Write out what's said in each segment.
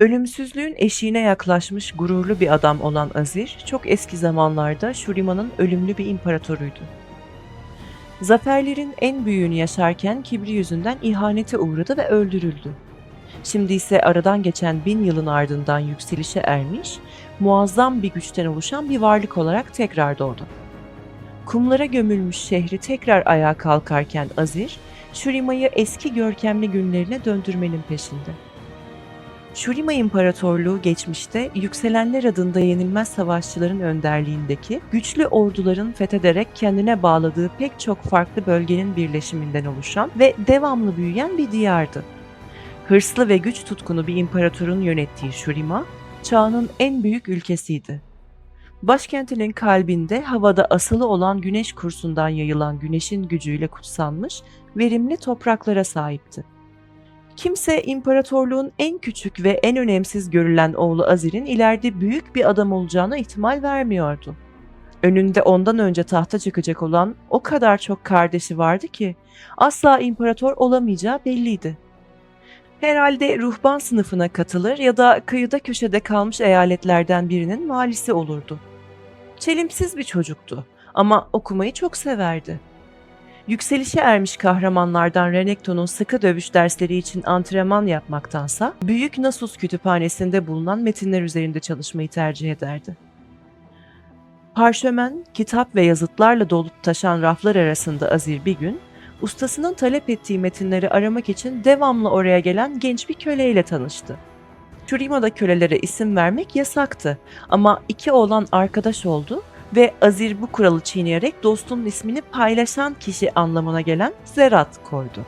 Ölümsüzlüğün eşiğine yaklaşmış gururlu bir adam olan Azir, çok eski zamanlarda Şurima'nın ölümlü bir imparatoruydu. Zaferlerin en büyüğünü yaşarken kibri yüzünden ihanete uğradı ve öldürüldü. Şimdi ise aradan geçen bin yılın ardından yükselişe ermiş, muazzam bir güçten oluşan bir varlık olarak tekrar doğdu. Kumlara gömülmüş şehri tekrar ayağa kalkarken Azir, Şurima'yı eski görkemli günlerine döndürmenin peşinde. Şurima İmparatorluğu geçmişte Yükselenler adında yenilmez savaşçıların önderliğindeki güçlü orduların fethederek kendine bağladığı pek çok farklı bölgenin birleşiminden oluşan ve devamlı büyüyen bir diyardı. Hırslı ve güç tutkunu bir imparatorun yönettiği Şurima, çağının en büyük ülkesiydi. Başkentinin kalbinde havada asılı olan güneş kursundan yayılan güneşin gücüyle kutsanmış, verimli topraklara sahipti. Kimse imparatorluğun en küçük ve en önemsiz görülen oğlu Azir'in ileride büyük bir adam olacağına ihtimal vermiyordu. Önünde ondan önce tahta çıkacak olan o kadar çok kardeşi vardı ki asla imparator olamayacağı belliydi. Herhalde ruhban sınıfına katılır ya da kıyıda köşede kalmış eyaletlerden birinin valisi olurdu. Çelimsiz bir çocuktu ama okumayı çok severdi. Yükselişe ermiş kahramanlardan Renekton'un sıkı dövüş dersleri için antrenman yapmaktansa Büyük Nasus kütüphanesinde bulunan metinler üzerinde çalışmayı tercih ederdi. Parşömen, kitap ve yazıtlarla dolup taşan raflar arasında Azir bir gün, ustasının talep ettiği metinleri aramak için devamlı oraya gelen genç bir köleyle tanıştı. Şurima'da kölelere isim vermek yasaktı ama iki oğlan arkadaş oldu ve Azir bu kuralı çiğneyerek dostunun ismini paylaşan kişi anlamına gelen Zerat koydu.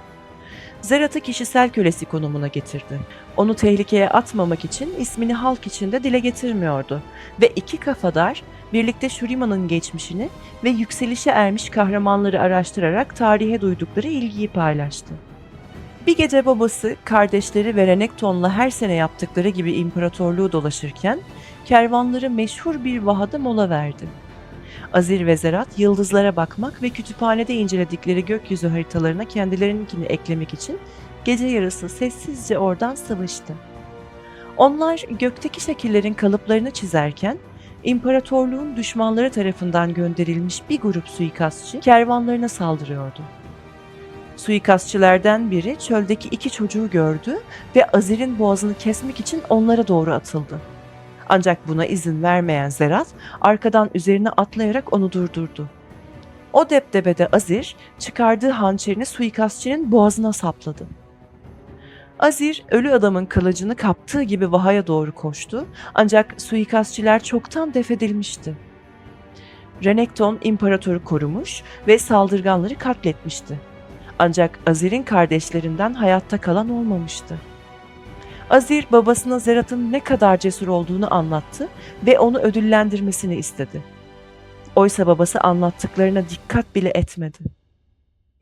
Zerat'ı kişisel kölesi konumuna getirdi. Onu tehlikeye atmamak için ismini halk içinde dile getirmiyordu ve iki kafadar birlikte Şurima'nın geçmişini ve yükselişe ermiş kahramanları araştırarak tarihe duydukları ilgiyi paylaştı. Bir gece babası, kardeşleri ve Renekton'la her sene yaptıkları gibi imparatorluğu dolaşırken kervanları meşhur bir vahada mola verdi. Azir ve Zerat yıldızlara bakmak ve kütüphanede inceledikleri gökyüzü haritalarına kendilerinkini eklemek için gece yarısı sessizce oradan sıvıştı. Onlar gökteki şekillerin kalıplarını çizerken imparatorluğun düşmanları tarafından gönderilmiş bir grup suikastçı kervanlarına saldırıyordu. Suikastçılardan biri çöldeki iki çocuğu gördü ve Azir'in boğazını kesmek için onlara doğru atıldı. Ancak buna izin vermeyen Zerat arkadan üzerine atlayarak onu durdurdu. O depdebede Azir çıkardığı hançerini suikastçının boğazına sapladı. Azir ölü adamın kılıcını kaptığı gibi vahaya doğru koştu ancak suikastçiler çoktan defedilmişti. Renekton imparatoru korumuş ve saldırganları katletmişti. Ancak Azir'in kardeşlerinden hayatta kalan olmamıştı. Azir babasına Zerat'ın ne kadar cesur olduğunu anlattı ve onu ödüllendirmesini istedi. Oysa babası anlattıklarına dikkat bile etmedi.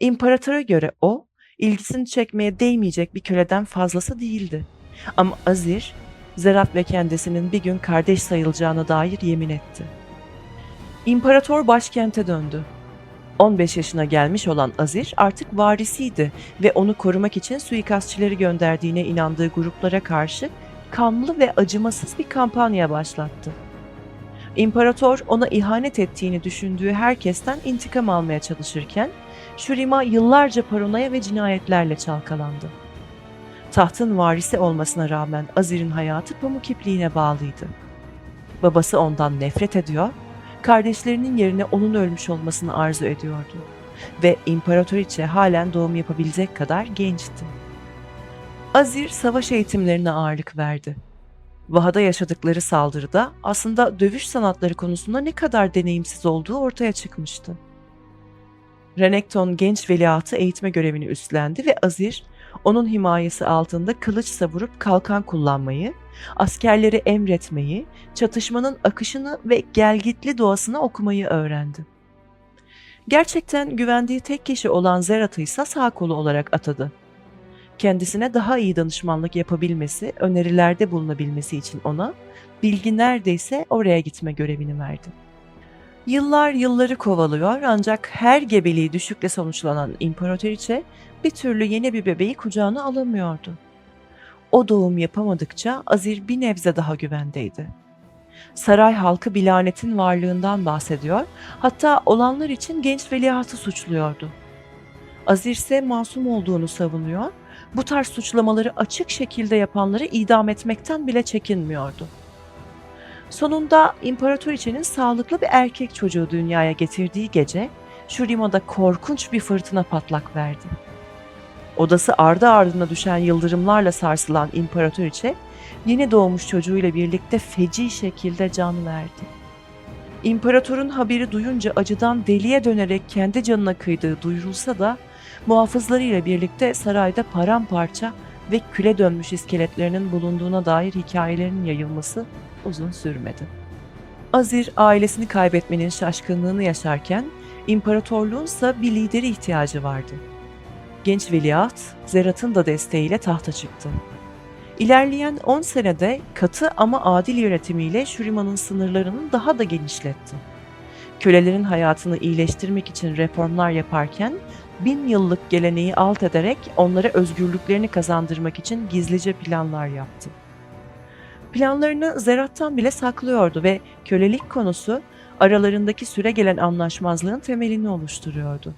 İmparatora göre o, ilgisini çekmeye değmeyecek bir köleden fazlası değildi. Ama Azir, Zerat ve kendisinin bir gün kardeş sayılacağına dair yemin etti. İmparator başkente döndü. 15 yaşına gelmiş olan Azir artık varisiydi ve onu korumak için suikastçileri gönderdiğine inandığı gruplara karşı kanlı ve acımasız bir kampanya başlattı. İmparator ona ihanet ettiğini düşündüğü herkesten intikam almaya çalışırken Şurima yıllarca paranoya ve cinayetlerle çalkalandı. Tahtın varisi olmasına rağmen Azir'in hayatı pamuk ipliğine bağlıydı. Babası ondan nefret ediyor kardeşlerinin yerine onun ölmüş olmasını arzu ediyordu ve imparatoriçe halen doğum yapabilecek kadar gençti. Azir savaş eğitimlerine ağırlık verdi. Vahada yaşadıkları saldırıda aslında dövüş sanatları konusunda ne kadar deneyimsiz olduğu ortaya çıkmıştı. Renekton genç veliahtı eğitme görevini üstlendi ve Azir onun himayesi altında kılıç savurup kalkan kullanmayı, askerleri emretmeyi, çatışmanın akışını ve gelgitli doğasını okumayı öğrendi. Gerçekten güvendiği tek kişi olan Zerat'ı ise sağ kolu olarak atadı. Kendisine daha iyi danışmanlık yapabilmesi, önerilerde bulunabilmesi için ona bilgi neredeyse oraya gitme görevini verdi. Yıllar yılları kovalıyor ancak her gebeliği düşükle sonuçlanan imparatoriçe bir türlü yeni bir bebeği kucağına alamıyordu. o doğum yapamadıkça Azir bir nebze daha güvendeydi. Saray halkı bir lanetin varlığından bahsediyor, hatta olanlar için genç veliahtı suçluyordu. Azir ise masum olduğunu savunuyor, bu tarz suçlamaları açık şekilde yapanları idam etmekten bile çekinmiyordu. Sonunda İmparatoriçe'nin sağlıklı bir erkek çocuğu dünyaya getirdiği gece Shurima'da korkunç bir fırtına patlak verdi. Odası ardı ardına düşen yıldırımlarla sarsılan İmparatoriçe yeni doğmuş çocuğuyla birlikte feci şekilde can verdi. İmparatorun haberi duyunca acıdan deliye dönerek kendi canına kıydığı duyurulsa da muhafızlarıyla birlikte sarayda paramparça ve küle dönmüş iskeletlerinin bulunduğuna dair hikayelerin yayılması uzun sürmedi. Azir ailesini kaybetmenin şaşkınlığını yaşarken imparatorluğun ise bir lideri ihtiyacı vardı. Genç veliaht Zerat'ın da desteğiyle tahta çıktı. İlerleyen 10 senede katı ama adil yönetimiyle Şuriman'ın sınırlarını daha da genişletti. Kölelerin hayatını iyileştirmek için reformlar yaparken bin yıllık geleneği alt ederek onlara özgürlüklerini kazandırmak için gizlice planlar yaptı. Planlarını Zerat'tan bile saklıyordu ve kölelik konusu aralarındaki süre gelen anlaşmazlığın temelini oluşturuyordu.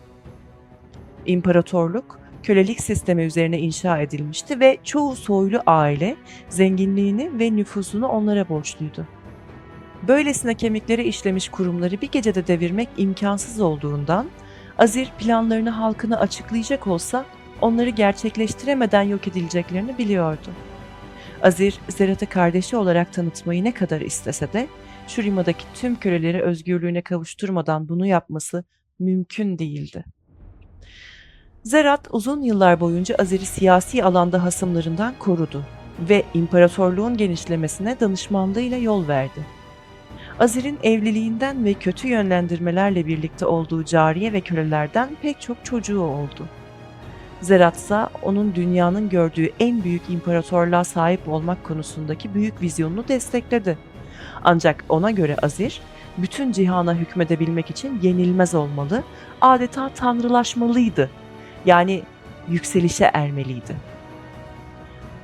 İmparatorluk kölelik sistemi üzerine inşa edilmişti ve çoğu soylu aile zenginliğini ve nüfusunu onlara borçluydu. Böylesine kemiklere işlemiş kurumları bir gecede devirmek imkansız olduğundan Azir planlarını halkına açıklayacak olsa onları gerçekleştiremeden yok edileceklerini biliyordu. Azir, Zerat'ı kardeşi olarak tanıtmayı ne kadar istese de Şurima'daki tüm köleleri özgürlüğüne kavuşturmadan bunu yapması mümkün değildi. Zerat uzun yıllar boyunca Azir'i siyasi alanda hasımlarından korudu ve imparatorluğun genişlemesine danışmanlığıyla yol verdi. Azir'in evliliğinden ve kötü yönlendirmelerle birlikte olduğu cariye ve kölelerden pek çok çocuğu oldu. Zerat ise onun dünyanın gördüğü en büyük imparatorluğa sahip olmak konusundaki büyük vizyonunu destekledi. Ancak ona göre Azir, bütün cihana hükmedebilmek için yenilmez olmalı, adeta tanrılaşmalıydı. Yani yükselişe ermeliydi.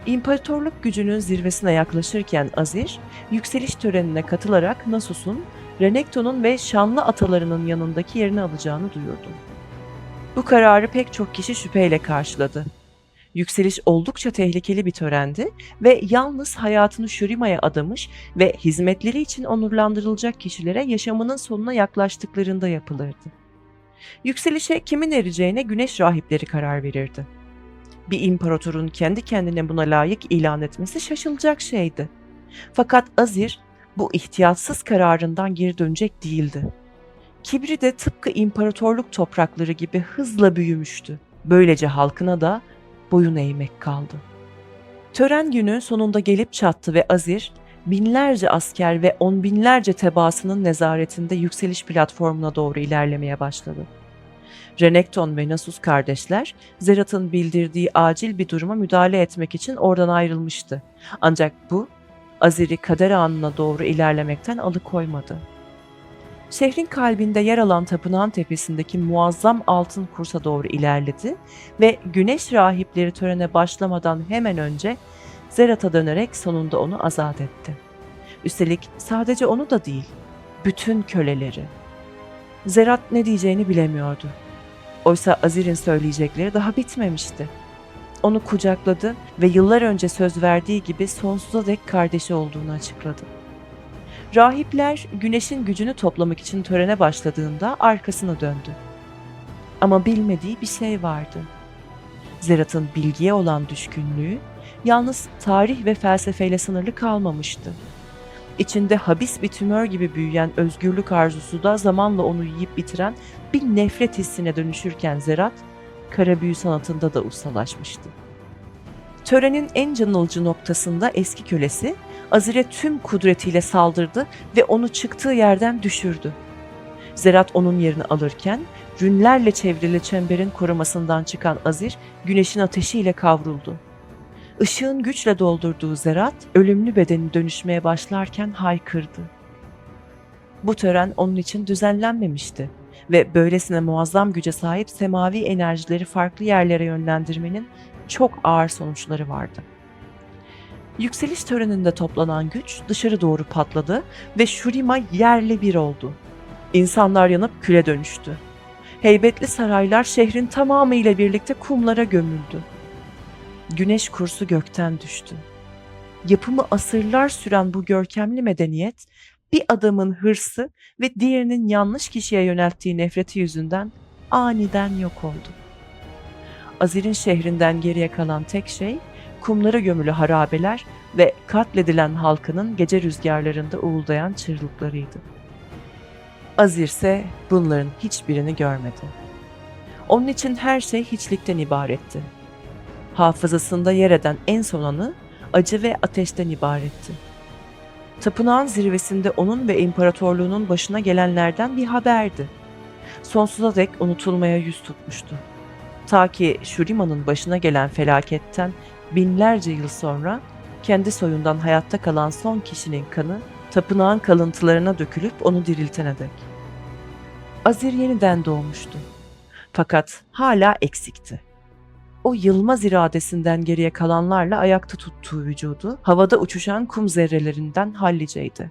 İmparatorluk gücünün zirvesine yaklaşırken Azir, yükseliş törenine katılarak Nasus'un, Renekton'un ve şanlı atalarının yanındaki yerini alacağını duyurdu. Bu kararı pek çok kişi şüpheyle karşıladı. Yükseliş oldukça tehlikeli bir törendi ve yalnız hayatını Şurima'ya adamış ve hizmetleri için onurlandırılacak kişilere yaşamının sonuna yaklaştıklarında yapılırdı. Yükselişe kimin ereceğine güneş rahipleri karar verirdi. Bir imparatorun kendi kendine buna layık ilan etmesi şaşılacak şeydi. Fakat Azir bu ihtiyatsız kararından geri dönecek değildi. Kibri de tıpkı imparatorluk toprakları gibi hızla büyümüştü. Böylece halkına da boyun eğmek kaldı. Tören günü sonunda gelip çattı ve Azir, binlerce asker ve on binlerce tebaasının nezaretinde yükseliş platformuna doğru ilerlemeye başladı. Renekton ve Nasus kardeşler, Zerat'ın bildirdiği acil bir duruma müdahale etmek için oradan ayrılmıştı. Ancak bu, Azir'i kader anına doğru ilerlemekten alıkoymadı. Şehrin kalbinde yer alan tapınağın tepesindeki muazzam altın kursa doğru ilerledi ve güneş rahipleri törene başlamadan hemen önce Zerat'a dönerek sonunda onu azat etti. Üstelik sadece onu da değil, bütün köleleri. Zerat ne diyeceğini bilemiyordu. Oysa Azir'in söyleyecekleri daha bitmemişti. Onu kucakladı ve yıllar önce söz verdiği gibi sonsuza dek kardeşi olduğunu açıkladı. Rahipler güneşin gücünü toplamak için törene başladığında arkasına döndü. Ama bilmediği bir şey vardı. Zerat'ın bilgiye olan düşkünlüğü yalnız tarih ve felsefeyle sınırlı kalmamıştı. İçinde habis bir tümör gibi büyüyen özgürlük arzusu da zamanla onu yiyip bitiren bir nefret hissine dönüşürken Zerat, kara büyü sanatında da ustalaşmıştı. Törenin en canılıcı noktasında eski kölesi Azir'e tüm kudretiyle saldırdı ve onu çıktığı yerden düşürdü. Zerat onun yerini alırken rünlerle çevrili çemberin korumasından çıkan Azir güneşin ateşiyle kavruldu. Işığın güçle doldurduğu Zerat ölümlü bedeni dönüşmeye başlarken haykırdı. Bu tören onun için düzenlenmemişti ve böylesine muazzam güce sahip semavi enerjileri farklı yerlere yönlendirmenin çok ağır sonuçları vardı. Yükseliş töreninde toplanan güç dışarı doğru patladı ve Shurima yerle bir oldu. İnsanlar yanıp küle dönüştü. Heybetli saraylar şehrin tamamıyla birlikte kumlara gömüldü. Güneş kursu gökten düştü. Yapımı asırlar süren bu görkemli medeniyet bir adamın hırsı ve diğerinin yanlış kişiye yönelttiği nefreti yüzünden aniden yok oldu. Azir'in şehrinden geriye kalan tek şey kumlara gömülü harabeler ve katledilen halkının gece rüzgarlarında uğuldayan çığlıklarıydı. Azir ise bunların hiçbirini görmedi. Onun için her şey hiçlikten ibaretti. Hafızasında yer eden en son anı acı ve ateşten ibaretti. Tapınağın zirvesinde onun ve imparatorluğunun başına gelenlerden bir haberdi. Sonsuza dek unutulmaya yüz tutmuştu. Ta ki Shurima'nın başına gelen felaketten binlerce yıl sonra kendi soyundan hayatta kalan son kişinin kanı tapınağın kalıntılarına dökülüp onu diriltene dek. Azir yeniden doğmuştu. Fakat hala eksikti. O yılmaz iradesinden geriye kalanlarla ayakta tuttuğu vücudu havada uçuşan kum zerrelerinden halliceydi.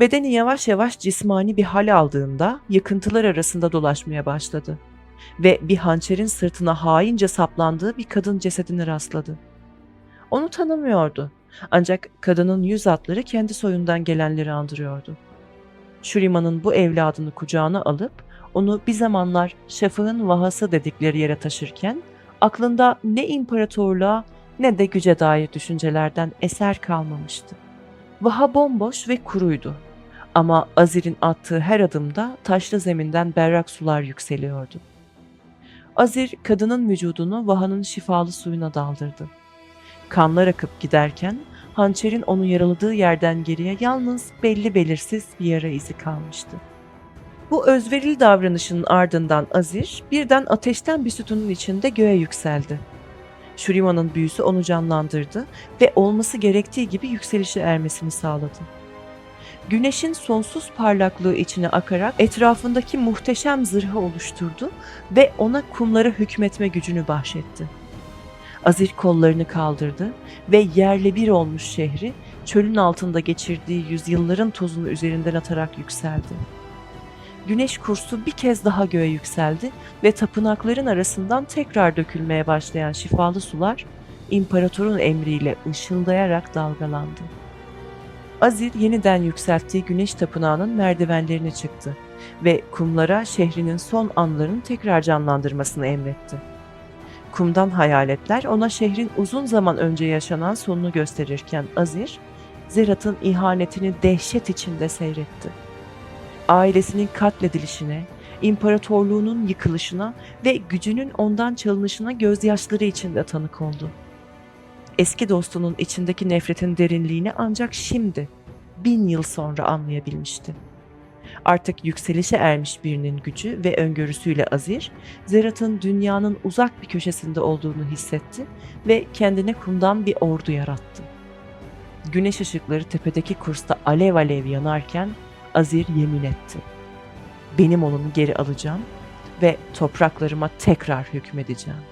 Bedeni yavaş yavaş cismani bir hal aldığında yıkıntılar arasında dolaşmaya başladı ve bir hançerin sırtına haince saplandığı bir kadın cesedine rastladı. Onu tanımıyordu ancak kadının yüz hatları kendi soyundan gelenleri andırıyordu. Şuriman'ın bu evladını kucağına alıp onu bir zamanlar şafağın vahası dedikleri yere taşırken aklında ne imparatorluğa ne de güce dair düşüncelerden eser kalmamıştı. Vaha bomboş ve kuruydu. Ama Azir'in attığı her adımda taşlı zeminden berrak sular yükseliyordu. Azir kadının vücudunu Vaha'nın şifalı suyuna daldırdı. Kanlar akıp giderken hançerin onu yaraladığı yerden geriye yalnız belli belirsiz bir yara izi kalmıştı. Bu özverili davranışın ardından Azir birden ateşten bir sütunun içinde göğe yükseldi. Shurima'nın büyüsü onu canlandırdı ve olması gerektiği gibi yükselişe ermesini sağladı. Güneşin sonsuz parlaklığı içine akarak etrafındaki muhteşem zırhı oluşturdu ve ona kumlara hükmetme gücünü bahşetti. Azir kollarını kaldırdı ve yerle bir olmuş şehri çölün altında geçirdiği yüzyılların tozunu üzerinden atarak yükseldi. Güneş kursu bir kez daha göğe yükseldi ve tapınakların arasından tekrar dökülmeye başlayan şifalı sular imparatorun emriyle ışıldayarak dalgalandı. Azir yeniden yükselttiği güneş tapınağının merdivenlerine çıktı ve kumlara şehrinin son anlarını tekrar canlandırmasını emretti. Kumdan hayaletler ona şehrin uzun zaman önce yaşanan sonunu gösterirken Azir, Zerat'ın ihanetini dehşet içinde seyretti. Ailesinin katledilişine, imparatorluğunun yıkılışına ve gücünün ondan çalınışına gözyaşları içinde tanık oldu. Eski dostunun içindeki nefretin derinliğini ancak şimdi, bin yıl sonra anlayabilmişti. Artık yükselişe ermiş birinin gücü ve öngörüsüyle Azir, Zerat'ın dünyanın uzak bir köşesinde olduğunu hissetti ve kendine kumdan bir ordu yarattı. Güneş ışıkları tepedeki kursta alev alev yanarken Azir yemin etti. Benim olanı geri alacağım ve topraklarıma tekrar hükmedeceğim.